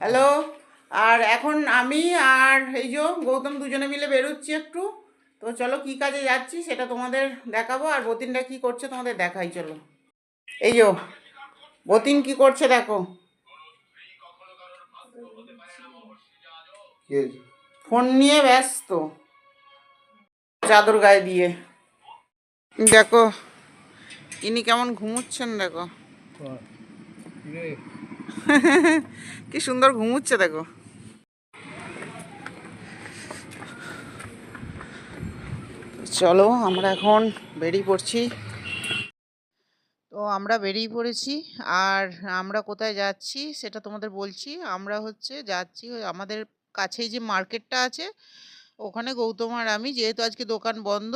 Hello? আর এখন আমি আর এই যে গৌতম দুজনে মিলে বেরোচ্ছি একটু। তো চলো কি কাজে যাচ্ছি সেটা তোমাদের দেখাবো। আর বতিনটা কি করছে তোমাদের দেখাই, চলো। এই যে বতিন কি করছে দেখো। ফোন নিয়ে ব্যস্ত চাদর গায়ে দিয়ে। দেখো, ইনি কেমন ঘুমুচ্ছেন দেখো। কি সুন্দর ঘুমুচ্ছে, দেখো। চলো, আমরা এখন বেরিয়ে পড়ছি। তো আমরা বেরিয়ে পড়েছি, আর আমরা কোথায় যাচ্ছি সেটা তোমাদের বলছি। আমরা হচ্ছে যাচ্ছি আমাদের কাছেই যে মার্কেটটা আছে ওখানে গৌতম আর আমি, যেহেতু আজকে দোকান বন্ধ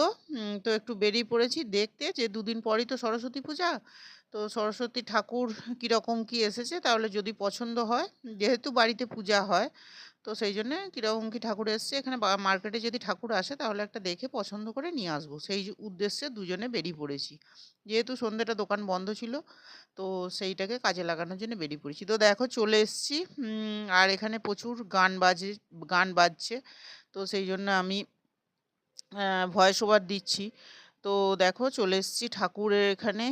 তো একটু বেরিয়ে পড়েছি দেখতে, যে দুদিন পরই তো সরস্বতী পূজা, তো সরস্বতী ঠাকুর কীরকম কি এসেছে তাহলে যদি পছন্দ হয়, যেহেতু বাড়িতে পূজা হয়, তো সেই জন্যে কীরকম কি ঠাকুর এসছে, এখানে মার্কেটে যদি ঠাকুর আসে তাহলে একটা দেখে পছন্দ করে নিয়ে আসব, সেই উদ্দেশ্যে দুজনে বেরিয়ে পড়েছি। যেহেতু সন্ধ্যেটা দোকান বন্ধ ছিল, তো সেইটাকে কাজে লাগানোর জন্য বেরিয়ে পড়েছি। তো দেখো চলে এসেছি আর এখানে প্রচুর গান বাজে, গান বাজছে তো সেই জন্য আমি ভয়েস ওভার দিচ্ছি। তো দেখো চলে এসেছি ঠাকুরের এখানে।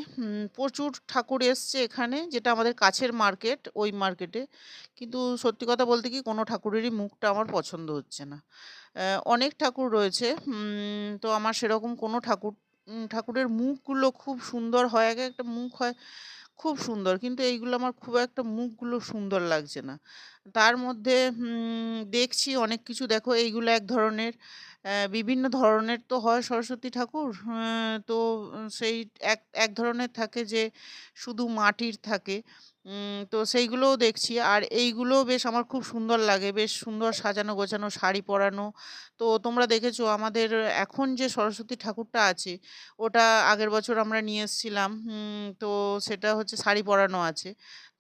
প্রচুর ঠাকুর এসছে এখানে, যেটা আমাদের কাছের মার্কেট, ওই মার্কেটে। কিন্তু সত্যি কথা বলতে কি, কোনো ঠাকুরেরই মুখটা আমার পছন্দ হচ্ছে না। অনেক ঠাকুর রয়েছে। তো আমার সেরকম কোনো ঠাকুর ঠাকুরের মুখগুলো খুব সুন্দর হয়। এক একটা মুখ হয় খুব সুন্দর। কিন্তু এইগুলো আমার খুব একটা মুখগুলো সুন্দর লাগছে না। তার মধ্যে দেখছি অনেক কিছু। দেখো, এইগুলো এক ধরনের বিভিন্ন ধরনের তো হয় সরস্বতী ঠাকুর। তো সেই এক এক ধরনের থাকে যে, শুধু মাটির থাকে। তো সেইগুলোও দেখছি। আর এইগুলোও বেশ আমার খুব সুন্দর লাগে। বেশ সুন্দর সাজানো, গোছানো, শাড়ি পরানো। তো তোমরা দেখেছ আমাদের এখন যে সরস্বতী ঠাকুরটা আছে, ওটা আগের বছর আমরা নিয়ে এসেছিলাম। তো সেটা হচ্ছে শাড়ি পরানো আছে।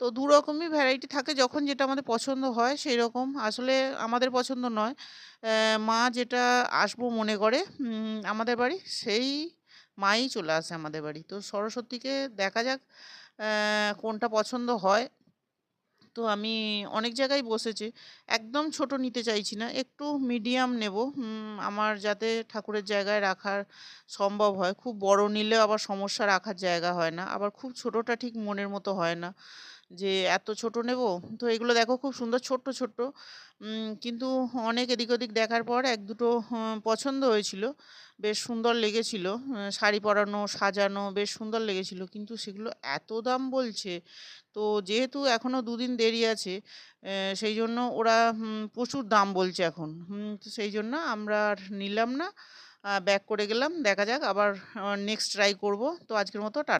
তো দু রকমই ভ্যারাইটি থাকে, যখন যেটা আমাদের পছন্দ হয় সেই রকম আসলে আমাদের পছন্দ নয়। মা যেটা আসব মনে করে আমাদের বাড়ি, সেই মাই চলে আসে আমাদের বাড়ি। তো সরস্বতীকে দেখা যাক কোনটা পছন্দ হয়? তো আমি অনেক জায়গায় বসেছি। একদম ছোট নিতে চাইছি না, একটু মিডিয়াম নেব। আমার যাতে ঠাকুরের জায়গায় রাখার সম্ভব হয়। খুব বড় নিলে আবার সমস্যা রাখার জায়গা হয় না। আবার খুব ছোটটা ঠিক মনের মতো হয় না। যে, এত ছোট নেব? তো এগুলো দেখো খুব সুন্দর ছোট্ট ছোট্ট। কিন্তু অনেক এদিক ওদিক দেখার পর এক দুটো পছন্দ হয়েছিল। বেশ সুন্দর লেগেছিল। শাড়ি পরানো, সাজানো বেশ সুন্দর লেগেছিল। কিন্তু সেগুলো এত দাম বলছে। তো যেহেতু এখনও দুদিন দেরি আছে সেই জন্য ওরা প্রচুর দাম বলছে এখন। তো সেই জন্য আমরা আর নিলাম না। ব্যাক করে গেলাম। দেখা যাক আবার নেক্সট ট্রাই করব। তো আজকের মতো টাটা